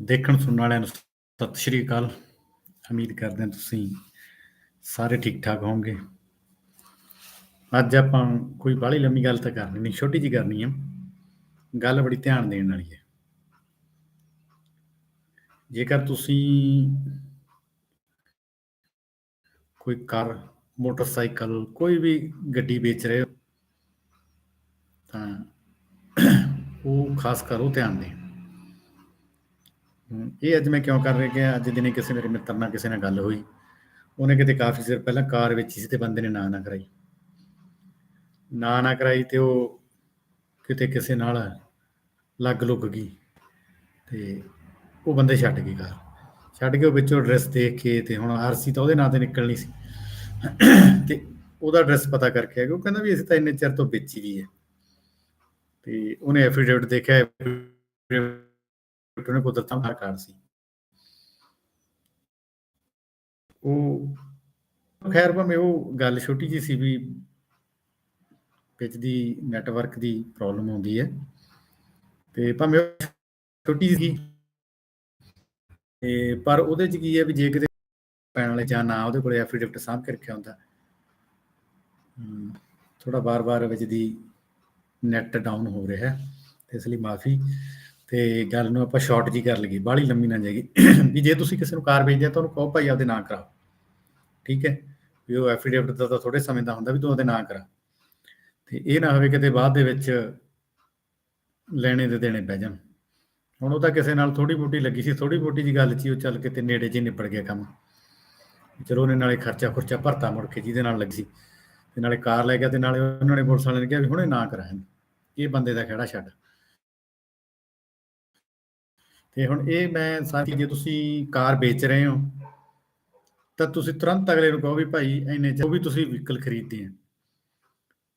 ਦੇਖਣ ਸੁਣਨ ਵਾਲਿਆਂ ਨੂੰ ਸਤਿ ਸ਼੍ਰੀ ਅਕਾਲ। ਉਮੀਦ ਕਰਦੇ ਹਾਂ ਤੁਸੀਂ ਸਾਰੇ ਠੀਕ ਠਾਕ ਹੋਵੋਗੇ। ਅੱਜ ਆਪਾਂ ਕੋਈ ਬਾਹਲੀ ਲੰਮੀ ਗੱਲ ਤਾਂ ਕਰਨੀ ਨਹੀਂ, ਛੋਟੀ ਜੀ ਕਰਨੀ ਹੈ ਗੱਲ ਬੜੀ ਧਿਆਨ ਦੇਣ ਵਾਲੀ ਹੈ। ਜੇਕਰ ਤੁਸੀਂ ਕੋਈ ਕਾਰ, ਮੋਟਰਸਾਈਕਲ, ਕੋਈ ਵੀ ਗੱਡੀ ਵੇਚ ਰਹੇ ਹੋ, ਤਾਂ ਉਹ ਖਾਸ ਕਰ ਉਹ ਧਿਆਨ ਦੇਣ। ਇਹ ਅੱਜ ਮੈਂ ਕਿਉਂ ਕਰ ਰਿਹਾ ਕਿ ਅੱਜ ਦਿਨੇ ਕਿਸੇ ਮੇਰੇ ਮਿੱਤਰ ਨਾਲ ਕਿਸੇ ਨਾਲ ਗੱਲ ਹੋਈ। ਉਹਨੇ ਕਿਤੇ ਕਾਫੀ ਚਿਰ ਪਹਿਲਾਂ ਕਾਰ ਵੇਚੀ ਸੀ ਤੇ ਬੰਦੇ ਨੇ ਨਾਂ ਨਾ ਕਰਾਈ। ਨਾਂ ਨਾ ਕਰਾਈ ਤੇ ਉਹ ਕਿਤੇ ਕਿਸੇ ਨਾਲ ਲੱਗ ਲੁੱਗ ਗਈ ਤੇ ਉਹ ਬੰਦੇ ਛੱਡ ਗਏ ਕਾਰ। ਛੱਡ ਕੇ ਉਹ ਵਿੱਚੋਂ ਐਡਰੈਸ ਦੇਖ ਕੇ ਤੇ ਹੁਣ ਆਰਸੀ ਤਾਂ ਉਹਦੇ ਨਾਂ ਤੇ ਨਿਕਲਣੀ ਸੀ। ਤੇ ਉਹਦਾ ਐਡਰੈਸ ਪਤਾ ਕਰਕੇ ਆ ਗਿਆ ਉਹ ਕਹਿੰਦਾ ਵੀ ਅਸੀਂ ਤਾਂ ਇੰਨੇ ਚਿਰ ਤੋਂ ਵੇਚੀ ਦੀ ਹੈ। ਤੇ ਉਹਨੇ ਐਫੀਡੇਵਿਟ ਦੇਖਿਆ ਉਹਨੇ ਕੁਦਰਤਾਂ ਦਾ ਕਾਰਡ ਸੀ ਉਹ ਖੈਰ ਭਾਵੇਂ ਉਹ ਗੱਲ ਛੋਟੀ ਜੀ ਸੀ ਵੀ ਵਿੱਚ ਦੀ ਨੈਟਵਰਕ ਦੀ ਪ੍ਰੋਬਲਮ ਆਉਂਦੀ ਹੈ। ਤੇ ਭਾਵੇਂ ਛੋਟੀ ਸੀ। ਤੇ ਪਰ ਉਹਦੇ ਚ ਕੀ ਹੈ ਵੀ ਜੇ ਕਿਤੇ ਪੈਣ ਵਾਲੇ ਜਾਂ ਨਾ ਉਹਦੇ ਕੋਲੇ ਐਫੀਡੇਵਿਟ ਸਾਂਭ ਕੇ ਰੱਖਿਆ ਹੁੰਦਾ। ਥੋੜਾ ਬਾਰ-ਬਾਰ ਵਿੱਚ ਦੀ ਨੈਟ ਡਾਊਨ ਹੋ ਰਿਹਾ ਹੈ। ਇਸ ਲਈ ਮਾਫੀ ਤੇ ਗੱਲ ਨੂੰ ਆਪਾਂ ਸ਼ਾਰਟ ਜੀ ਕਰ ਲਈਏ ਬਾਹਲੀ ਲੰਮੀ ਨਾ ਜਾਏਗੀ ਵੀ ਜੇ ਤੁਸੀਂ ਕਿਸੇ ਨੂੰ ਕਾਰ ਵੇਚਦੇ ਆ, ਤਾਂ ਉਹਨੂੰ ਕਹੋ ਭਾਈ ਆਪਦੇ ਨਾਂ ਕਰਾਓ। ਠੀਕ ਹੈ? ਵੀ ਉਹ ਐਫੀਡੇਵਿਟ ਦਾ ਤਾਂ ਥੋੜੇ ਸਮੇਂ ਦਾ ਹੁੰਦਾ ਵੀ ਤੂੰ ਉਹਦੇ ਨਾਂ ਕਰਾ। ਤੇ ਇਹ ਨਾ ਹੋਵੇ ਕਿਤੇ ਬਾਅਦ ਦੇ ਵਿੱਚ ਲੈਣੇ ਦੇ ਦੇਣੇ ਪੈ ਜਾਣ। ਹੁਣ ਉਹ ਤਾਂ ਕਿਸੇ ਨਾਲ ਥੋੜੀ ਮੋਟੀ ਲੱਗੀ ਸੀ ਥੋੜੀ ਮੋਟੀ ਜੀ ਗੱਲ ਸੀ, ਉਹ ਚੱਲ ਕਿਤੇ ਨੇੜੇ ਜੀ ਨਿਪੜ ਗਿਆ ਕੰਮ। ਚਲੋ ਉਹਨੇ ਨਾਲੇ ਖਰਚਾ ਖੁਰਚਾ ਭਰਤਾ ਮੁੜ ਕੇ ਜਿਹਦੇ ਨਾਲ ਲੱਗੀ ਸੀ। ਤੇ ਨਾਲੇ ਕਾਰ ਲੈ ਗਿਆ ਤੇ ਨਾਲੇ ਉਹਨਾਂ ਨੇ ਪੁਲਿਸ ਵਾਲਿਆਂ ਨੇ ਕਿਹਾ ਵੀ ਹੁਣੇ ਨਾ ਕਰਾਇਆ ਇਹ ਬੰਦੇ ਦਾ ਖੜਾ ਛੱਡ। ਤੇ ਹੁਣ ਇਹ ਮੈਂ ਸਾਥੀ ਜੇ ਤੁਸੀਂ ਕਾਰ ਵੇਚ ਰਹੇ ਹੋ, ਤਾਂ ਤੁਸੀਂ ਤੁਰੰਤ ਅਗਲੇ ਨੂੰ ਕਹੋ ਵੀ ਭਾਈ ਇੰਨੇ ਚ ਉਹ ਵੀ ਤੁਸੀਂ ਵਹੀਕਲ ਖਰੀਦਦੇ ਆ।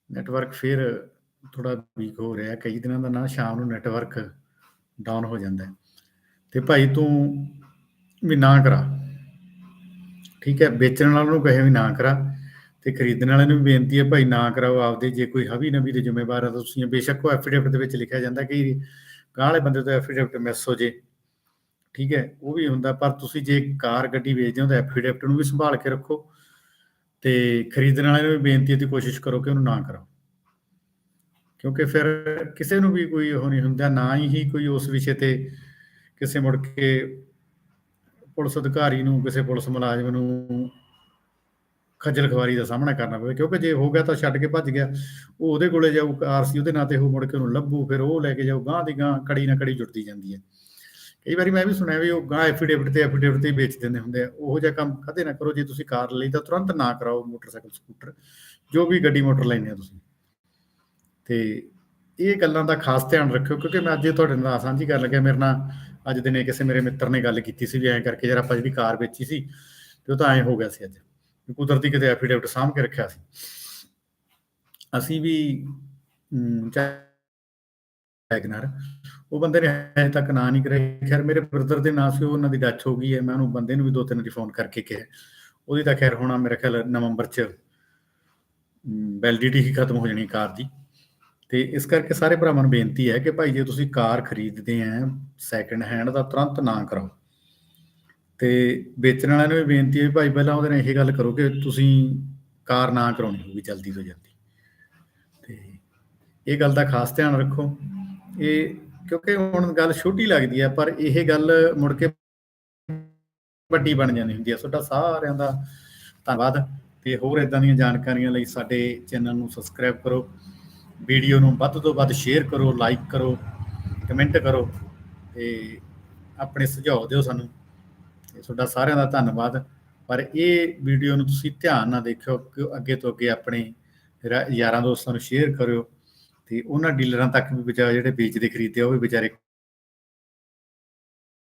ਨੈਟਵਰਕ ਫਿਰ ਥੋੜਾ ਵੀਕ ਹੋ ਰਿਹਾ, ਕਈ ਦਿਨਾਂ ਦਾ ਨਾ ਸ਼ਾਮ ਨੂੰ ਨੈਟਵਰਕ ਡਾਊਨ ਹੋ ਜਾਂਦਾ। ਤੇ ਭਾਈ ਤੂੰ ਵੀ ਨਾ ਕਰਾ। ਠੀਕ ਹੈ, ਵੇਚਣ ਵਾਲੇ ਨੂੰ ਕਹੇ ਵੀ ਨਾ ਕਰਾ ਤੇ ਖਰੀਦਣ ਵਾਲੇ ਨੂੰ ਵੀ ਬੇਨਤੀ ਹੈ ਭਾਈ ਨਾ ਕਰਾਓ ਆਪਦੇ, ਜੇ ਕੋਈ ਹਵੀ ਨਵੀ ਦੇ ਜ਼ਿੰਮੇਵਾਰ ਆ ਤਾਂ ਤੁਸੀਂ ਬੇਸ਼ੱਕ ਉਹ ਐਫੀਡੇਵਿਟ ਦੇ ਵਿੱਚ ਲਿਖਿਆ ਜਾਂਦਾ ਕਿ ਗਾਂ ਵਾਲੇ ਬੰਦੇ ਤੋਂ ਐਫੀਡੇਵਿਟ ਮਿਸ ਹੋ ਜੇ। ਠੀਕ ਹੈ, ਉਹ ਵੀ ਹੁੰਦਾ, ਪਰ ਤੁਸੀਂ ਜੇ ਕਾਰ ਗੱਡੀ ਵੇਚਦੇ ਹੋ ਤਾਂ ਐਫੀਡੇਵਿਟ ਨੂੰ ਵੀ ਸੰਭਾਲ ਕੇ ਰੱਖੋ ਤੇ ਖਰੀਦਣ ਵਾਲੇ ਨੂੰ ਵੀ ਬੇਨਤੀ ਹੈ ਕੋਸ਼ਿਸ਼ ਕਰੋ ਕਿ ਉਹਨੂੰ ਨਾ ਕਰਾਓ। ਕਿਉਂਕਿ ਫਿਰ ਕਿਸੇ ਨੂੰ ਵੀ ਕੋਈ ਉਹ ਨਹੀਂ ਹੁੰਦਾ, ਨਾ ਹੀ ਕੋਈ ਉਸ ਵਿਸ਼ੇ ਤੇ ਕਿਸੇ ਮੁੜ ਕੇ ਪੁਲਿਸ ਅਧਿਕਾਰੀ ਨੂੰ, ਕਿਸੇ ਪੁਲਿਸ ਮੁਲਾਜ਼ਮ ਨੂੰ ਖੱਜਲ ਖਵਾਰੀ ਦਾ ਸਾਹਮਣਾ ਕਰਨਾ ਪਵੇ। ਕਿਉਂਕਿ ਜੇ ਹੋ ਗਿਆ ਤਾਂ ਛੱਡ ਕੇ ਭੱਜ ਗਿਆ, ਉਹ ਉਹਦੇ ਕੋਲੇ ਜਾਊ ਆਰਸੀ ਉਹਦੇ ਨਾਂ ਤੇ ਉਹ ਮੁੜ ਕੇ ਉਹਨੂੰ ਲੱਭੂ, ਫਿਰ ਉਹ ਲੈ ਕੇ ਜਾਊ ਗਾਂ ਦੀ ਗਾਂ ਕੜੀ ਨਾ ਕੜੀ ਜੁੜਦੀ ਜਾਂਦੀ ਹੈ। ਕਈ ਵਾਰੀ ਮੈਂ ਵੀ ਸੁਣਿਆ ਵੀ ਉਹ ਗਾਂ ਐਫੀਡੇਵਿਟ ਤੇ ਐਫੀਡੇਵਿਟ ਤੇ ਵੇਚ ਦਿੰਦੇ ਹੁੰਦੇ ਆ। ਉਹੋ ਜਿਹਾ ਕੰਮ ਕਦੇ ਨਾ ਕਰੋ, ਜੇ ਤੁਸੀਂ ਕਾਰ ਲਈ ਤਾਂ ਤੁਰੰਤ ਨਾ ਕਰਾਓ ਮੋਟਰਸਾਈਕਲ, ਸਕੂਟਰ, ਜੋ ਵੀ ਗੱਡੀ ਮੋਟਰ ਲੈਣੇ ਆ ਤੁਸੀਂ। ਤੇ ਇਹ ਗੱਲਾਂ ਦਾ ਖਾਸ ਧਿਆਨ ਰੱਖਿਓ, ਕਿਉਂਕਿ ਮੈਂ ਅੱਜ ਇਹ ਤੁਹਾਡੇ ਨਾਲ ਸਾਂਝੀ ਕਰਨ ਲੱਗਿਆ, ਮੇਰੇ ਨਾਲ ਅੱਜ ਦਿਨੇ ਕਿਸੇ ਮੇਰੇ ਮਿੱਤਰ ਨੇ ਗੱਲ ਕੀਤੀ ਸੀ ਵੀ ਐਂ ਕਰਕੇ ਯਾਰ ਆਪਾਂ ਜਿਹੜੀ ਕਾਰ ਵੇਚੀ ਸੀ, ਤੇ ਉਹ ਤਾਂ ਐਂ ਹੋ ਗਿਆ ਸੀ ਅੱਜ। ਵੀ ਕੁਦਰਤੀ ਕਿਤੇ ਐਫੀਡੇਵਿਟ ਸਾਂਭ ਕੇ ਰੱਖਿਆ ਸੀ। ਅਸੀਂ ਵੀ ਵੈਗਨਰ ਉਹ ਬੰਦੇ ਨੇ ਹਜੇ ਤੱਕ ਨਾਂ ਨਹੀਂ ਕਰਿਆ। ਖੈਰ, ਮੇਰੇ ਬ੍ਰਦਰ ਦੇ ਨਾਂ ਸੀ ਉਹਨਾਂ ਦੀ ਡੈਥ ਹੋ ਗਈ ਹੈ। ਮੈਂ ਉਹਨੂੰ ਬੰਦੇ ਨੂੰ ਵੀ ਦੋ ਤਿੰਨ ਵਾਰੀ ਫੋਨ ਕਰਕੇ ਕਿਹਾ। ਉਹਦੀ ਤਾਂ ਖੈਰ ਹੋਣਾ ਮੇਰੇ ਖਿਆਲ ਨਵੰਬਰ ਚ ਵੈਲਿਡਿਟੀ ਹੀ ਖਤਮ ਹੋ ਜਾਣੀ ਕਾਰ ਦੀ। ਤੇ ਇਸ ਕਰਕੇ ਸਾਰੇ ਭਰਾਵਾਂ ਨੂੰ ਬੇਨਤੀ ਹੈ ਕਿ ਭਾਈ ਜੇ ਤੁਸੀਂ ਕਾਰ ਖਰੀਦਦੇ ਆ ਸੈਕੰਡ ਹੈਂਡ ਤਾਂ ਤੁਰੰਤ ਨਾ ਕਰਾਓ। ਤੇ ਵੇਚਣ ਵਾਲਿਆਂ ਨੂੰ ਵੀ ਬੇਨਤੀ ਹੈ ਭਾਈ ਪਹਿਲਾਂ ਉਹਦੇ ਨਾਲ ਇਹ ਗੱਲ ਕਰੋ ਕਿ ਤੁਸੀਂ ਕਾਰ ਨਾ ਕਰਾਉਣੀ ਹੋਊਗੀ ਜਲਦੀ ਤੋਂ ਜਲਦੀ। ਤੇ ਇਹ ਗੱਲ ਦਾ ਖਾਸ ਧਿਆਨ ਰੱਖੋ। ਇਹ ਕਿਉਂਕਿ ਹੁਣ ਗੱਲ ਛੋਟੀ ਲੱਗਦੀ ਹੈ, ਪਰ ਇਹ ਗੱਲ ਮੁੜ ਕੇ ਵੱਡੀ ਬਣ ਜਾਂਦੀ ਹੁੰਦੀ ਹੈ। ਤੁਹਾਡਾ ਸਾਰਿਆਂ ਦਾ ਧੰਨਵਾਦ ਤੇ ਹੋਰ ਇਦਾਂ ਦੀਆਂ ਜਾਣਕਾਰੀਆਂ ਲਈ ਸਾਡੇ ਚੈਨਲ ਨੂੰ ਸਬਸਕ੍ਰਾਈਬ ਕਰੋ, ਵੀਡੀਓ ਨੂੰ ਵੱਧ ਤੋਂ ਵੱਧ ਸ਼ੇਅਰ ਕਰੋ ਲਾਈਕ ਕਰੋ ਕਮੈਂਟ ਕਰੋ ਤੇ ਆਪਣੇ ਸੁਝਾਅ ਦਿਓ ਸਾਨੂੰ। ਤੁਹਾਡਾ ਸਾਰਿਆਂ ਦਾ ਧੰਨਵਾਦ। ਪਰ ਇਹ ਵੀਡੀਓ ਨੂੰ ਤੁਸੀਂ ਧਿਆਨ ਨਾਲ ਦੇਖਿਓ ਕਿ ਅੱਗੇ ਤੋਂ ਅੱਗੇ ਆਪਣੇ ਯਾਰਾਂ ਦੋਸਤਾਂ ਨੂੰ ਸ਼ੇਅਰ ਕਰਿਓ। ਤੇ ਉਹਨਾਂ ਡੀਲਰਾਂ ਤੱਕ ਵੀ ਵਿਚਾਰੇ ਜਿਹੜੇ ਵੇਚਦੇ ਖਰੀਦਦੇ ਆ ਉਹ ਵੀ ਵਿਚਾਰੇ